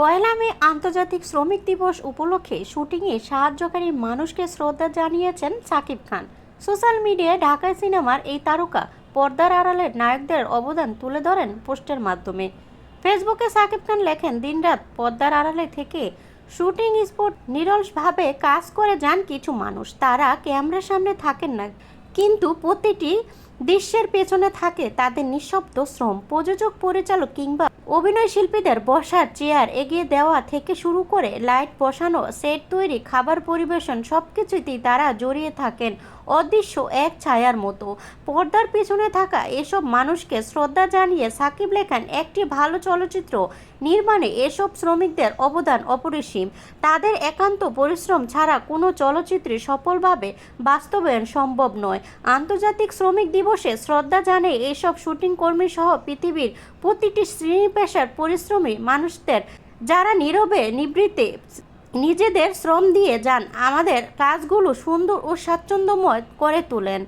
পয়লা মে আন্তর্জাতিক শ্রমিক দিবস উপলক্ষে শুটিংয়ে সাহায্যকারী মানুষকে শ্রদ্ধা জানিয়েছেন সাকিব খান। সোশ্যাল মিডিয়ায় ঢাকায় সিনেমার এই তারকা পর্দার আড়ালের নায়কদের অবদান তুলে ধরেন পোস্টের মাধ্যমে। ফেসবুকে সাকিব খান লেখেন, দিনরাত পর্দার আড়ালে থেকে শুটিং স্পট নিরলসভাবে কাজ করে যান কিছু মানুষ। তারা ক্যামেরার সামনে থাকেন না, কিন্তু প্রতিটি দৃশ্যের পেছনে থাকে তাদের নিঃশব্দ শ্রম। প্রযোজক, পরিচালক কিংবা অভিনয় শিল্পীদের বসার চেয়ার এগিয়ে দেওয়া থেকে শুরু করে লাইট বসানো, সেট তৈরি, খাবার পরিবেশন সব কিছুতেই তারা জড়িয়ে থাকেন অদৃশ্য এক ছায়ার মতো। পর্দার পিছনে থাকা এসব মানুষকে শ্রদ্ধা জানিয়ে সাকিব লেখান একটি ভালো চলচ্চিত্র। নির্মাণে এসব শ্রমিকদের অবদান অপরিসীম। তাদের একান্ত পরিশ্রম ছাড়া কোনো চলচ্চিত্রে সফলভাবে বাস্তবায়ন সম্ভব নয়। আন্তর্জাতিক শ্রমিক দিবসে শ্রদ্ধা জানে এসব শুটিং কর্মী সহ পৃথিবীর প্রতিটি শ্রেণি পেশার পরিশ্রমী মানুষদের, যারা নীরবে নিবৃত্তে নিজেদের শ্রম দিয়ে যান, আমাদের কাজগুলো সুন্দর ও স্বাচ্ছন্দ্যময় করে তোলেন।